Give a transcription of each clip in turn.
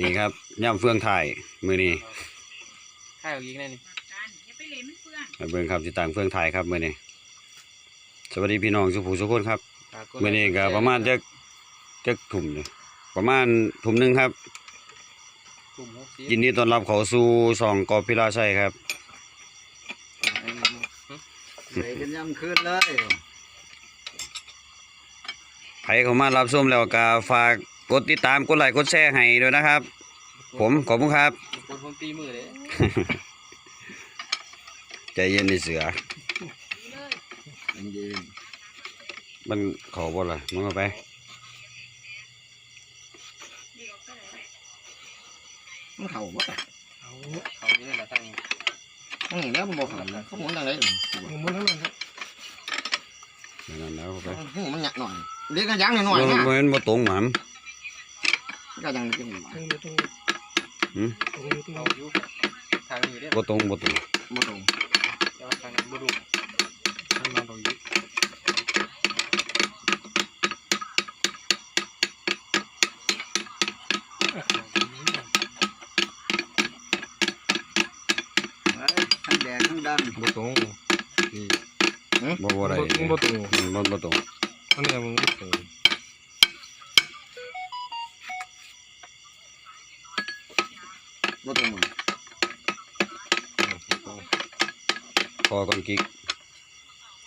นี่ครับย่ำเฟืองถ่ายมือนี้ข้าวยิงได้นี่อย่าไปเล่นมันเพื่อนมาเบิ่งครับติดตามเฟืองถ่ายครับมือนี้สวัสดีพี่น้องสุภูสุคนครับมือนี้ก็ประมาณจะจะทุ่มเลยประมาณทุ่มหนึงครับกลุ่มหกสิบยินดีต้อนรับเขาสู่สองกอพิลาชัยครับใส่กันยำคืนเลยใครเข้ามารับชมแล้วก็ฝาก กดติดตามกดไลค์กดแชร์ให้ด้วยนะครับ ผมขอบคุณครับคนผมตีมือเลยใจเย็นในเสือดีเลยเย็นมันเขาบ่ล่ะมึงเอาไปดีออกไปเลยๆมันเข่าบ่เขาอยู่นั่นแหละตั้งมันเห็นแล้วมันบอกเขาเขาหมุนอะไรหมุนทั้งนั้นครับนั่นแล้วเอาไปหูมันหยักหน่อยเรียกกันยักหน่อยบ่นะบ่เห็นบ่ตรงหมามก็ ยังกินตรงอยู่ตรงหืมตรงอยู่ตรงเขาอยู่ทางนี้เด้บ่ตรงบ่ตรงบ่ตรงแต่ว่าทางนั้นบ่ดูทางนั้นตรงนี้ทั้งแดงทั้งดำบ่ตรงบ่บ่ได้มึงบ่ตรงอืมบ่บ่ตรงอันนี้มึงบ่ตรง อก่อนกิ๊ก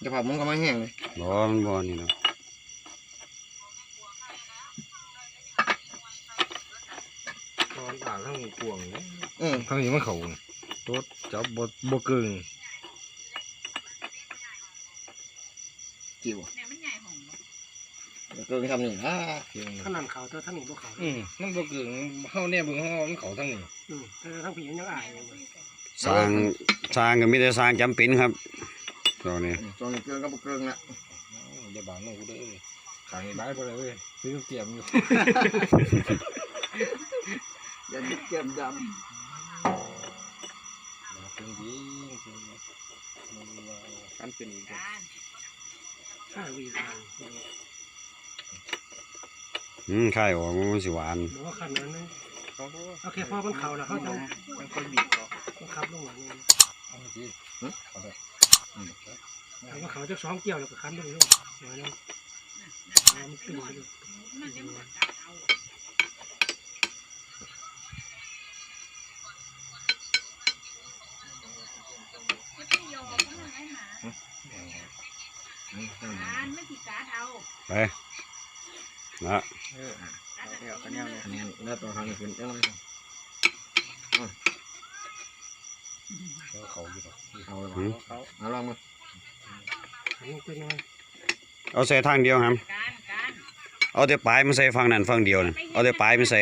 จะพามึงก็ไม่แห้งเลยบ่มันบ่นี่เนาะตอนอ่านทั้งกวงเนี่ยอืมทั้งนี้มันเขาโตดจับบ่บ่เกิงจิ๋วเนี่ยมันใหญ่ของเกินทำนี่อ่าเพียงขนาดเขาเท่าทั้งนี้พวกเขาอืมมันบ่เกิงเฮาเนี่ยเบิ่งเฮามันเขาทั้งนี้อืมแต่ทั้งผียังอายอยู่เลย สร้างสร้างก็มีแต่สร้างจำเป็นครับตอนนี้ตรงนี้เกินก็บ่เกินละอย่าบางหนูเด้อขายบายบ่ได้เว้ยซื้อเกียมอยู่อย่าดิเก็บดเป็นจริงกันเป็นอีกการข้าวีทางอืมไข่ออกมันสิหวานบอกว่าขันนั้ นนะเขาก็โอเคพอมันเขาแล้วเขาจะมันค่อยบีบออกต้องขับลงมานี่เอาสิแล้วก็เขาจะสองเกี่ยวแล้วก็ขันลงลงอย่างนั้นมันขึ้นไปเลยมันจะหมดกัดเอาไม่ต้องโยกมันไงหมาการไม่ติดการเอาไป นะเออเดี๋ยวก็แนวเนี่ยำนี่แล้วตัวทางนี้ขึ้นยังไงเขาอยู่ดอกเอาเลยหืมเขาเอาลองมาอันนี้เป็นยังไงเอาใส่ทางเดียวครับการการเอาแต่ปลายมันใส่ฝั่งนั้นฝั่งเดียวน่ะเอาแต่ปลายมันใส่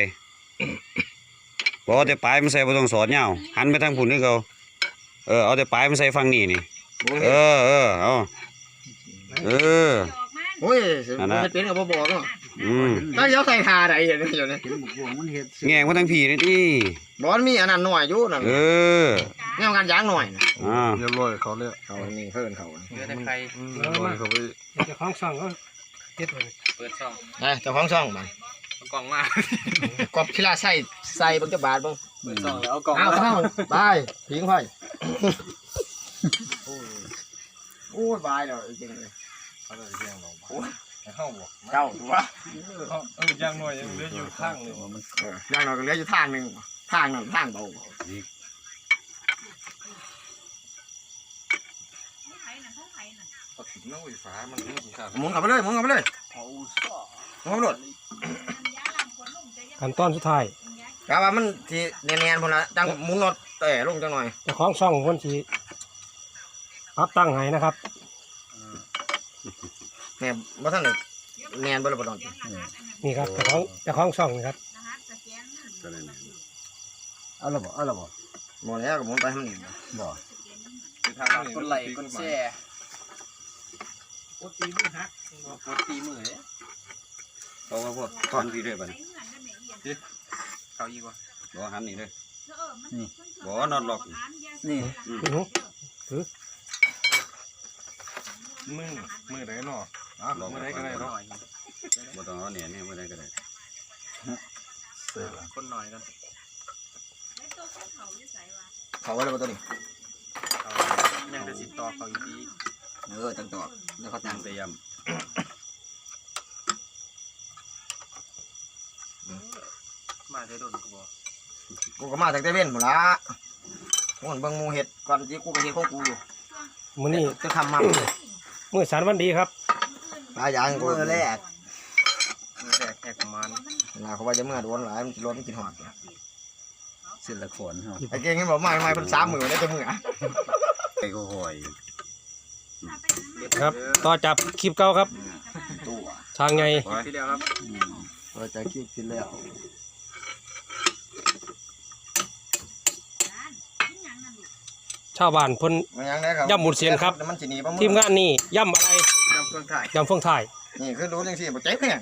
บ่เอาแต่ปลายมันใส่บ่ต้องสอดยาวหันไปทางพุ่นคือเก่าเออเอาแต่ปลายมันใส่ฝั่งนี้นี่ เออเออเอาเออโยกมันโอ้ยไม่เป็นกับบ่บอกเนาะ อืมถ้าเดี๋ยวใส่ทาใดอย่างนี้อยู่นี่เห็นบุกบวงมันเห็ดแง่งมาทางผีนี่ติบอลมีอันนั้นหน่อยอยู่นั่นเออนี่มันการยางหน่อยนะอ่าเรียบร้อยเขาเลยเขานี่เพิ่นเขาเหลือแต่ใครเรียบร้อยเขาไปเจ้าของช่องก็เฮ็ดเลยเปิดช่องไอ้เจ้าของช่องมันเอากล่องมากอบขี้ลาใส่ใส่บังจะบาทบ้างเปิดช่องแล้วเอากล่องเอามาเข้าไปทิ้งไฟโอ้ยบายแล้วจริงเลยเขาจะเรียงเราโอ้ยเฮาบ่เจ้าดูวะเออย่างน้อยยังเหลืออยู่ข้างนึงอย่างเราก็เหลืออยู่ทางหนึ่งทางนั้นทางเบาเขาไผ่น่ะเขาไผ่น่ะพอถึงน้ำไฟฟ้ามันไม่มีค่าหมุนกลับไปเลยหมุนกลับไปเลยเขาซ่อหมุนกลับไปเลยน้ำยาล้างคนลงจะยังขั้นตอนสุดท้ายยากะว่ามันทีเนียนๆพอละจังหมุนรถแต่ลงจังหน่อยเจ้าของช่องคนที่ปรับตั้งให้นะครับ เนี่ยว่าท่านเลยเนียนบ่ละบ่ดอนเสียงรหัสอันนั้นนี่ครับเจ้าของเจ้าของช่องนะครับรหัสสแกนนั่นเอาละบ่เอาละบ่บ่แล้วก็หมุนไปให้มันบ่ทางนี้คนไหลคนแช่โอ้ตีมือฮักกดตีมือเลยเอาว่าพวกตอนพี่ด้วยบัดใส่นี้เงื่อนได้ไหมเอียนเขาอีกว่าบ่หันนี่เด้อเออมันบ่นอนหรอกนี่มือมือไหนเนาะ อะมือไหนก็ได้เนาะหน่อยบ่ต้องเอาเนี่ยนี่บ่ได้ก็ได้เสร็จละคนหน่อยกันไอ้ตัวเขาอยู่ใส่วะเขาไว้แล้วบ่ตัวนี้เอายังจะสิต่อเขาอีกทีเออจังต่อแล้วเขาตั้งเตรียมมาได้โดนกูบอกกูก็มาจากเตเว่นหมดละมึงเบิ่งหมูเห็ดก่อนที่กูก็เฮ็ดของกูอยู่มื้อนี้จะทำมามื้อสารวันดีครับ หลายอย่างกูเมื่อแรกมีแต่แค่ประมาณเวลาเขาว่าจะเมื่อโดนหลายมันสิรถมันกินหอดเสร็จละขนเฮาไอ้เก่งเห็นบอกไม่ไม่เพิ่นสามมือได้แต่มืออะไอ้ก็หอยครับต่อจากคลิปเก่าครับ ตัวทางไงที่เดียวครับอืมพอจะคิดกินแล้ว กินหยังนั่นลูก ชาวบ้านเพิ่นมันยังได้ครับย่ำหมุนเสียนครับ มันสิหนีบ่มือทีมงานนี่ย่ำอะไรยำเครื่องถ่ายย่ำเฟื่องไทยนี่คือรู้จังซี่บ่เจ๊แม่ง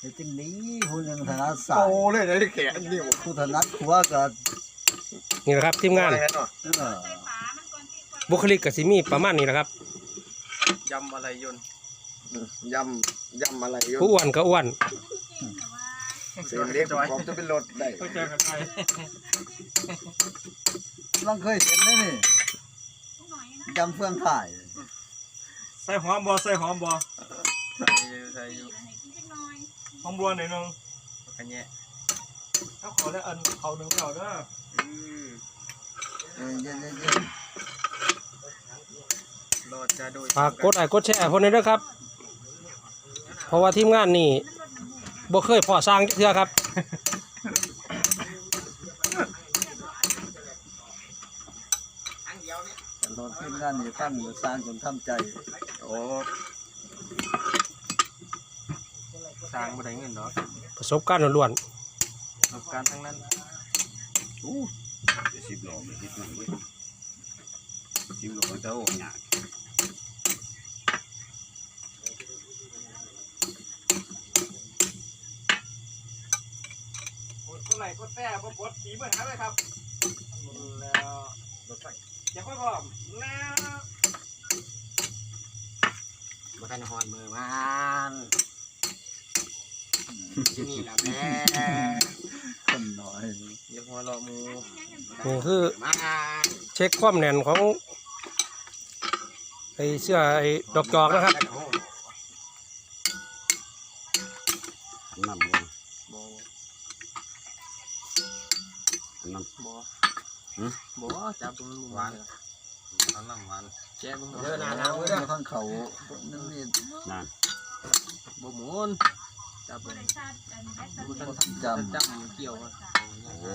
เฮ็ดจังนี้ผู้หนึงถนัดสาโตยเลยได้แขนนี่บ่ผู้ถนัดขัวก็นี่แหละครับทีมงานเออใส่ฝามันก่อนที่ค่อยบุคลิกก็สิมีประมาณนี้แหละครับยำอะไรยนต์ยำยำอะไรอยู่ผู้อ้วนก็อ้วนเก่งแต่ว่าเสียงเล็กผมจะเป็นรถได้เข้าใจกันไปลองเคยเห็นได้นี่ผู้หน่อยนะ จำเฟืองถ่ายใส่หอมบอใส่หอมบอใส่อยู่ใส่อยู่ให้กินจักหน่อยหอมบัวหน่อยนึงกันแย่ถ้าขอได้อันเขาเดิมเก่าเด้อเออเย็นๆรอดจะโดยฝากกดไลค์กดแชร์เพิ่นด้วยครับ เพราะว่าทีมงานนี่บ่เคยพอสร้างจักเทื่อครับ ๆตอนทีมงานนี่ตั้งสร้างจนทำใจ โอ้สร้างบ่ได้เงินดอกประสบการณ์ล้วนประสบการณ์ทั้งนั้นสิบโลไปสิบหนึ่งเว้ยสิบโลมันจะโอ้ยากกดไหลกดแต่บ่กดสีเหมือนกันเลยครับแล้วรถไฟ จะค่อยพร้อมแล้วบ่ทันฮอนมือมันที่นี่ล่ะแม่คนน้อยอย่าหัวเราะหมูๆนี่คือมาเช็คความแน่นของไอ้เสื้อไอ้ดอกจอกนะครับน้ำบ่บ่น้ำบ่ หืมบ่จับตรงนั้นหวานเอาน้ำหวานแจ้มึงเดินหน้าหน้ามือเด้เด้อท่านเขานั่นนี่นั่นบ่หมุนจับบ่เลยได้ชาติอันแบตเตอบ่รี่ทันจจับเกี่ยวอะโอ้โห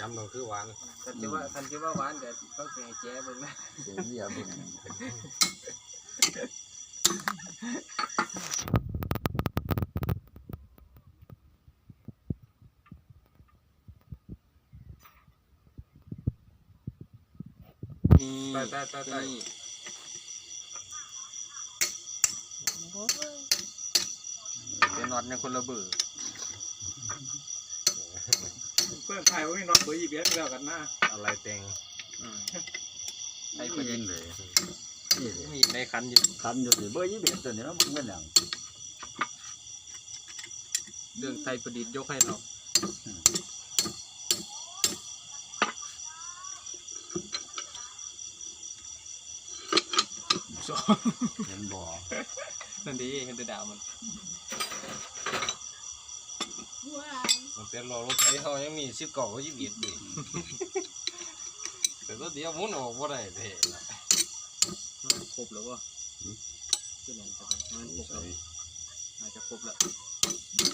จำเราคือหวานคันจะว่าคันจะว่าหวานก็ต้องไปให้แจ้เบิ่งนะำเสียเรียบเบิ่ง นี่ไปไปไปไปเป็นน็อตเนี่ยคนละเบอร์เพื่อนไทยว่ามีน็อตเบอร์ยี่สิบเอ็ดแล้วกันนะอะไรเต็งไอ้ประเด็นเลยนี่มีในคันอยู่คันอยู่สิเบอร์ยี่สิบเอ็ดตัวนี้มันเป็นหยังเรื่องไทยประดิษฐ์ยกให้เรา เห็นบ่นั่นดีเห็นแต่ดาวมันว้ายมันเป็นรอรถไทยเขายังมีสิบเก่าก็ยี่สิบเอ็ดอยู่แต่ตัวเดียวมุนออกว่าได้เท่ละครบแล้ววะขึ้นนั่นจะมันครบแล้วอาจจะครบแล้ว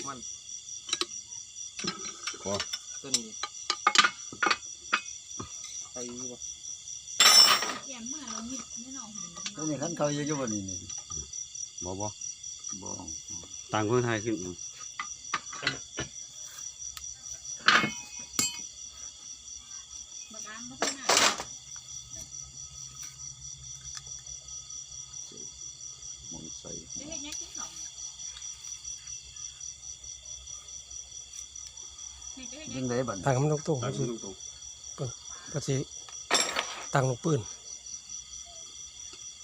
มันพอตัวนี้ไปอยู่ปะแก้มเมื่อเรามิดแน่นอนตัวนี้คันเขาอยู่อยู่บ่นี่นี่บ่บ่บ่ต่างคนไทยขึ้นบักอันบ่ทันน่ะมองใส่จะเฮ็ดหยังกินข้าวนี่จะเฮ็ดหยัยังงไดบัดตั้งคำตรงๆก็สิก็สิตั้งลูกปืน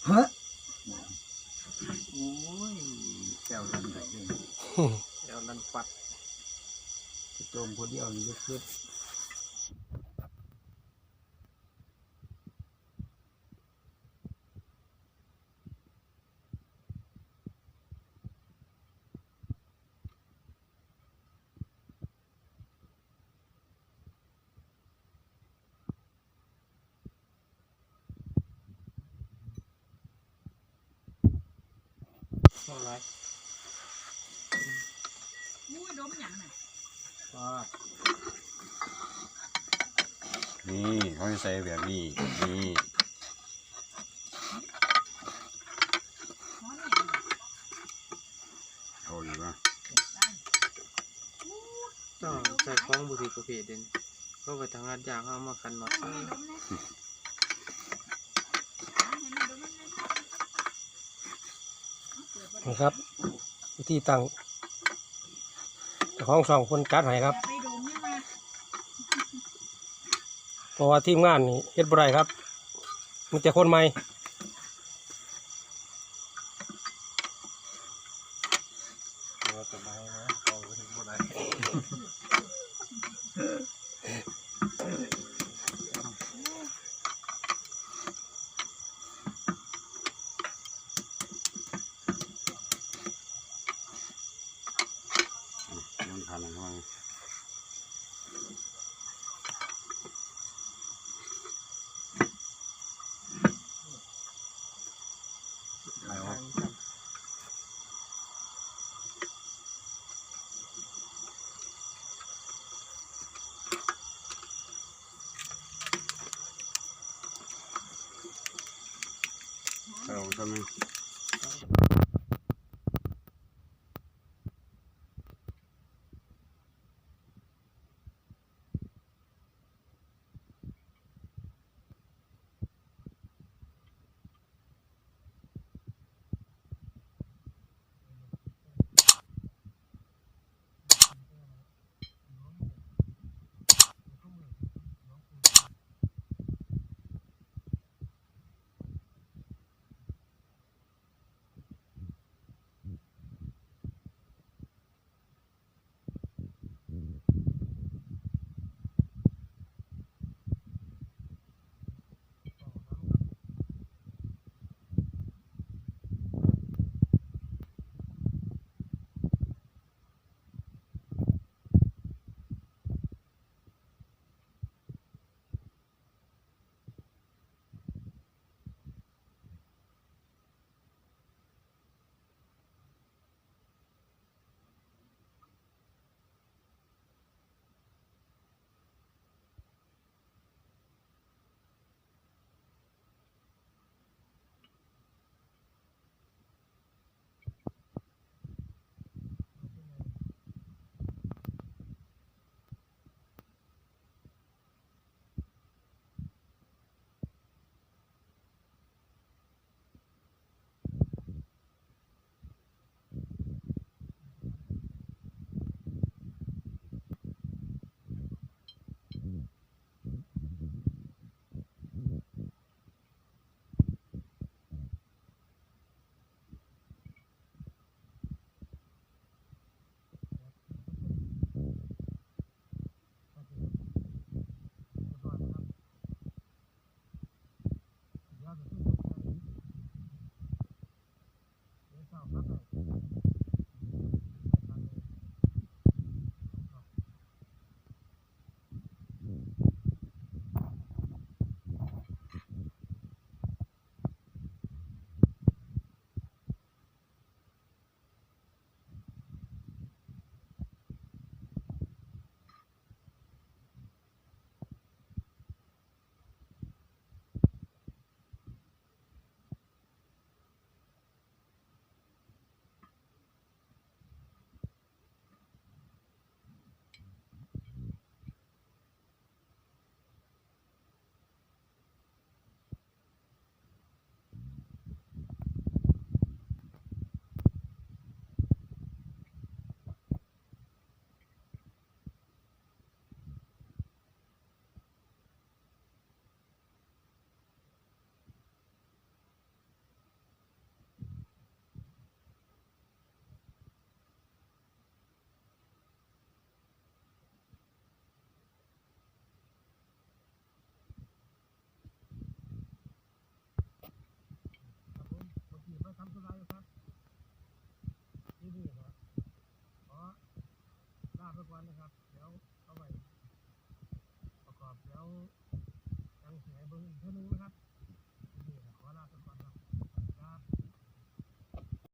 ฮะโอ้ยแก้วลันไดเลยเดี๋ยวนั่นปัดโจมคนเดียวนี่ก็คือ เท่าไรมู้ยดมอย่างน่ะว่านี่เขาจะใส่แบบนี้ นี่ฮ้อนอย่างน่ะเอาอยู่ปะต้องใส่ของบุตรีประเภทเด่นก็ไปทางงานยากเอามาคันน็อตให้ดมเลยให้มันดมเลยเอาเปิดบ่ได้ นะครับ วิธีตั้งเจ้าของสองคนกัดให้ครับเพราะว่าทีมงานนี่เฮ็ดบ่ได้ครับมีแต่คนใหม่ ว่าจะมานะเอาไปถึงบ่ได้ มันพันอะไรบ้าง เสักวันนะครับเข้วเอาไปประกอบแล้วยังหายเบิ้งอีกเท่านึง